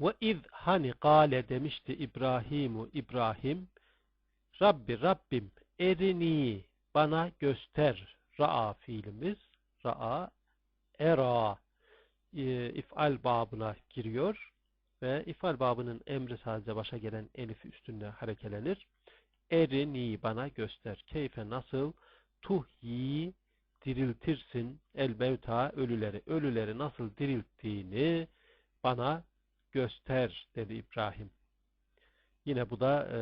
Ve iz hani gale demişti İbrahimu İbrahim Rabbi Rabbim erini bana göster. Ra'a fiilimiz. Ra'a era e, ifal babına giriyor ve ifal babının emri sadece başa gelen elif üstünde harekelenir. Erini bana göster. Keyfe nasıl tuhyi diriltirsin el ölüleri. Ölüleri nasıl dirilttiğini bana göster dedi İbrahim. Yine bu da e,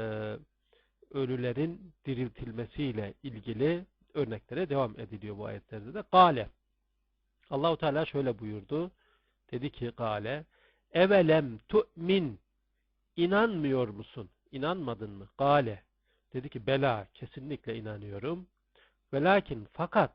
ölülerin diriltilmesiyle ilgili örneklere devam ediliyor bu ayetlerde de. Gale. Allahu Teala şöyle buyurdu. Dedi ki Gale evelem tu'min inanmıyor musun? İnanmadın mı? Gale. Dedi ki bela kesinlikle inanıyorum. Velakin fakat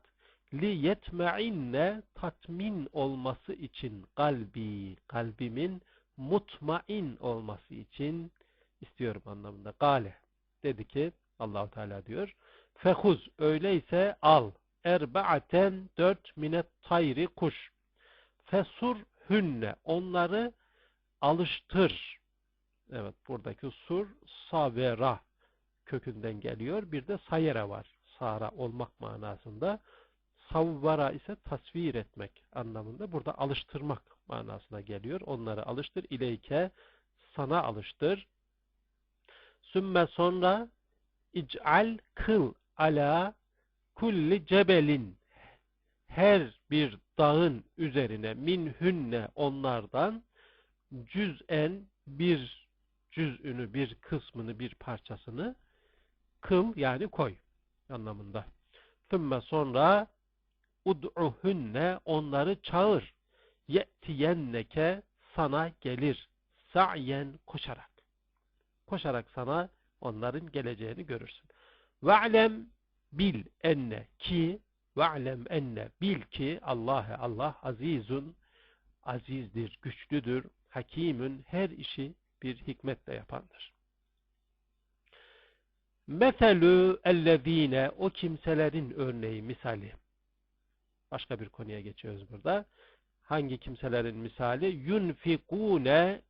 li yetmeinne tatmin olması için kalbi, kalbimin mutmain olması için istiyorum anlamında. Gale. Dedi ki Allahu Teala diyor. Fehuz öyleyse al. Erba'aten dört minet tayri kuş. Fesur hünne onları alıştır. Evet buradaki sur savera kökünden geliyor. Bir de sayera var. Sara olmak manasında. Savvara ise tasvir etmek anlamında. Burada alıştırmak manasına geliyor. Onları alıştır. İleyke sana alıştır. Sümme sonra ic'al kıl ala kulli cebelin her bir dağın üzerine minhünne onlardan cüz'en bir cüz'ünü, bir kısmını, bir parçasını kıl yani koy anlamında. Sümme sonra ud'uhunne onları çağır. Ye'tiyenneke sana gelir. Sa'yen koşarak. Koşarak sana onların geleceğini görürsün. Ve'lem bil enne ki ve'lem enne bil ki Allah Allah azizun azizdir, güçlüdür, hakimün her işi bir hikmetle yapandır. Meselü ellezine o kimselerin örneği, misali. Başka bir konuya geçiyoruz burada. Hangi kimselerin misali? Yunfikune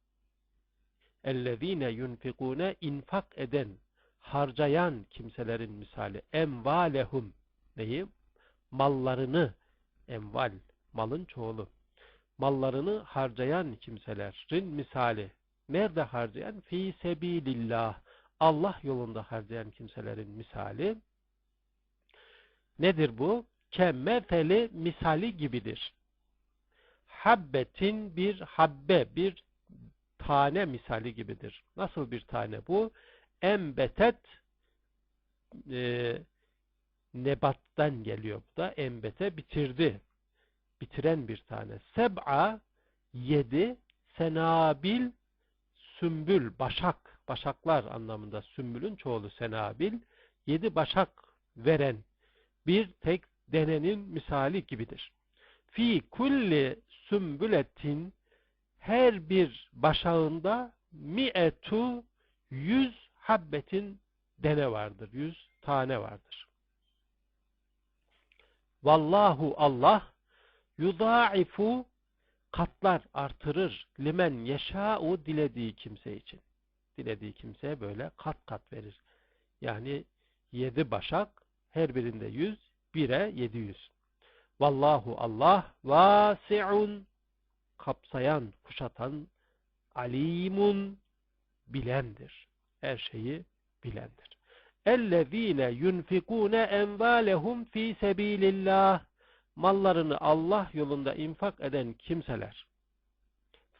ellezine yunfikune infak eden, harcayan kimselerin misali. Emvalehum neyi? Mallarını, emval, malın çoğulu. Mallarını harcayan kimselerin misali. Nerede harcayan? Fi sebilillah. Allah yolunda harcayan kimselerin misali. Nedir bu? Kemmefeli misali gibidir. Habbetin bir habbe, bir tane misali gibidir. Nasıl bir tane bu? Embetet e, nebattan geliyor bu da. Embete bitirdi. Bitiren bir tane. Seb'a yedi senabil sümbül, başak, başaklar anlamında sümbülün çoğulu senabil, yedi başak veren bir tek denenin misali gibidir. Fi kulli sümbületin her bir başağında mi'etu yüz habbetin dene vardır. Yüz tane vardır. Vallahu Allah yudaifu katlar artırır. Limen yeşâ'u dilediği kimse için. Dilediği kimseye böyle kat kat verir. Yani yedi başak her birinde yüz, 1'e 700. Vallahu Allah vasi'un kapsayan, kuşatan, alimun bilendir. Her şeyi bilendir. Ellezine yunfikune envalehum fi sebilillah mallarını Allah yolunda infak eden kimseler.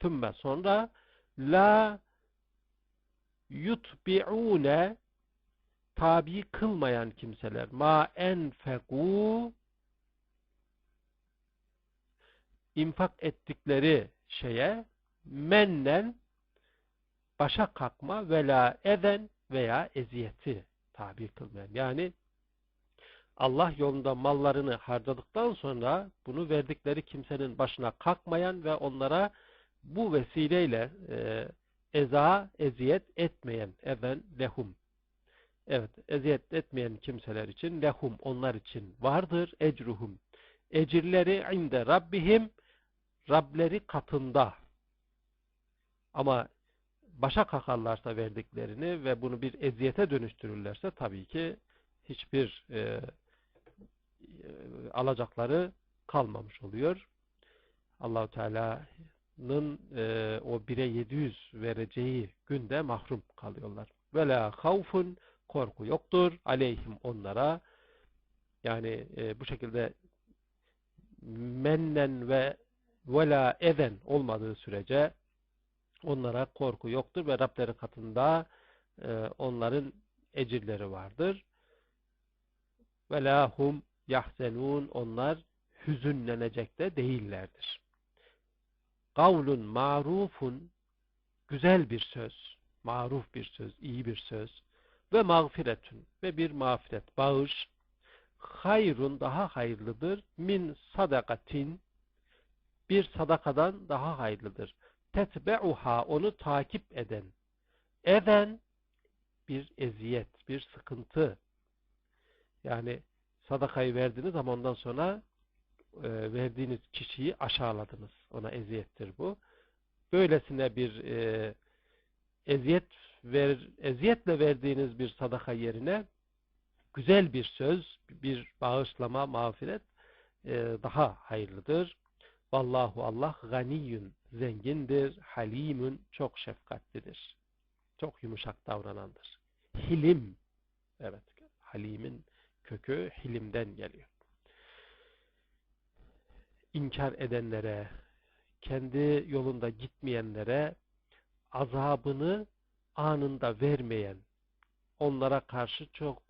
Thumma sonra la yutbi'une tabi kılmayan kimseler ma enfegu infak ettikleri şeye mennen başa kalkma vela eden veya eziyeti tabi kılmayan. Yani Allah yolunda mallarını harcadıktan sonra bunu verdikleri kimsenin başına kalkmayan ve onlara bu vesileyle e, eza, eziyet etmeyen even lehum. Evet, eziyet etmeyen kimseler için lehum onlar için vardır ecruhum. Ecirleri inde rabbihim Rableri katında. Ama başa kakarlarsa verdiklerini ve bunu bir eziyete dönüştürürlerse tabii ki hiçbir e, e, alacakları kalmamış oluyor. Allahu Teala'nın e, o 1'e 700 vereceği günde mahrum kalıyorlar. Ve la havfun korku yoktur. Aleyhim onlara yani e, bu şekilde mennen ve vela eden olmadığı sürece onlara korku yoktur ve Rableri katında e, onların ecirleri vardır. Ve lahum yahzenun onlar hüzünlenecek de değillerdir. Kavlun marufun güzel bir söz, maruf bir söz, iyi bir söz ve mağfiretün ve bir mağfiret, bağış hayrun daha hayırlıdır min sadakatin bir sadakadan daha hayırlıdır. Tetbe'uha onu takip eden eden bir eziyet, bir sıkıntı. Yani sadakayı verdiniz ama ondan sonra e, verdiğiniz kişiyi aşağıladınız. Ona eziyettir bu. Böylesine bir e, eziyet ver, eziyetle verdiğiniz bir sadaka yerine güzel bir söz, bir bağışlama, mağfiret e, daha hayırlıdır. Vallahu Allah ganiyyün, zengindir, halimün, çok şefkatlidir. Çok yumuşak davranandır. Hilim, evet, halimin kökü hilimden geliyor. İnkar edenlere, kendi yolunda gitmeyenlere azabını anında vermeyen, onlara karşı çok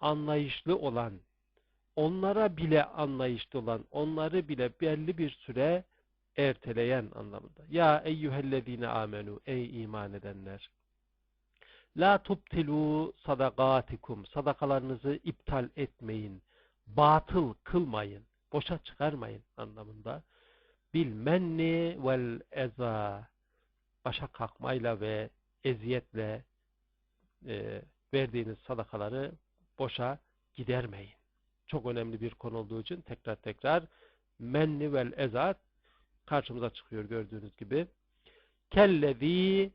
anlayışlı olan, onlara bile anlayışlı olan, onları bile belli bir süre erteleyen anlamında. Ya eyyühellezine amenu, ey iman edenler. La tubtilu sadakatikum, sadakalarınızı iptal etmeyin, batıl kılmayın, boşa çıkarmayın anlamında. Bil menni vel eza, başa kalkmayla ve eziyetle e, verdiğiniz sadakaları boşa gidermeyin. Çok önemli bir konu olduğu için tekrar tekrar menni vel ezat karşımıza çıkıyor gördüğünüz gibi. Kellezi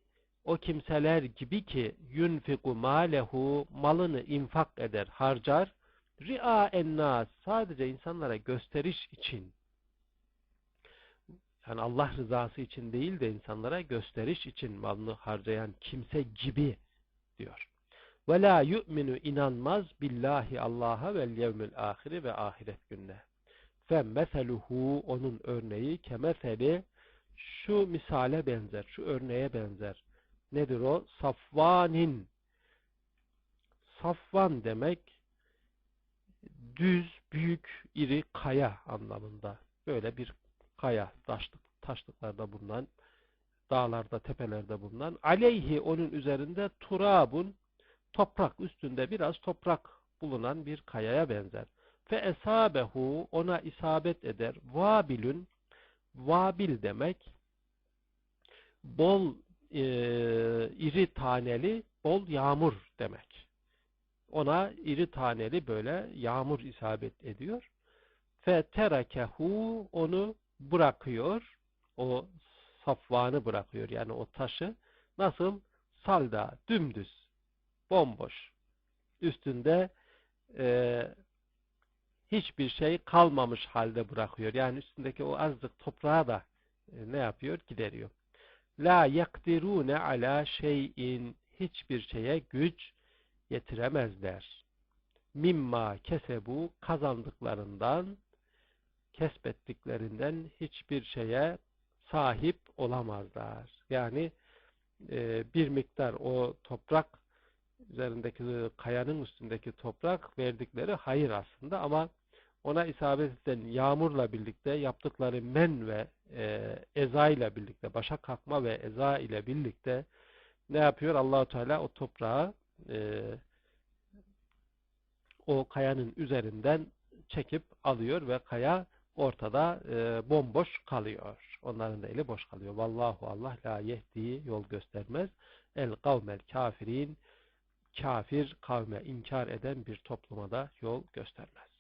o kimseler gibi ki yunfiku malehu malını infak eder, harcar. Ri'a ennas sadece insanlara gösteriş için yani Allah rızası için değil de insanlara gösteriş için malını harcayan kimse gibi diyor. Ve la yu'minu inanmaz billahi Allah'a vel yevmil ahiri ve ahiret gününe. Fe meseluhu onun örneği kemeseli şu misale benzer, şu örneğe benzer. Nedir o? Safvanin. Safvan demek düz, büyük, iri kaya anlamında. Böyle bir kaya, taşlık, taşlıklarda bulunan, dağlarda, tepelerde bulunan. Aleyhi onun üzerinde turabun toprak üstünde biraz toprak bulunan bir kayaya benzer. Fe esabehu ona isabet eder. Vabilün vabil demek bol e, iri taneli bol yağmur demek. Ona iri taneli böyle yağmur isabet ediyor. Fe terakehu onu bırakıyor. O safvanı bırakıyor. Yani o taşı nasıl? Salda, dümdüz bomboş. Üstünde e, hiçbir şey kalmamış halde bırakıyor. Yani üstündeki o azıcık toprağı da e, ne yapıyor? Gideriyor. La yakdirune ala şeyin hiçbir şeye güç yetiremezler. Mimma kesebu kazandıklarından kesbettiklerinden hiçbir şeye sahip olamazlar. Yani e, bir miktar o toprak üzerindeki kayanın üstündeki toprak verdikleri hayır aslında ama ona isabet eden yağmurla birlikte yaptıkları men ve e, eza ile birlikte başa kalkma ve eza ile birlikte ne yapıyor? Allahu Teala o toprağı e, o kayanın üzerinden çekip alıyor ve kaya ortada e, bomboş kalıyor. Onların da eli boş kalıyor. Vallahu Allah la yehdi yol göstermez. El kavmel kafirin kafir kavme inkar eden bir topluma da yol göstermez.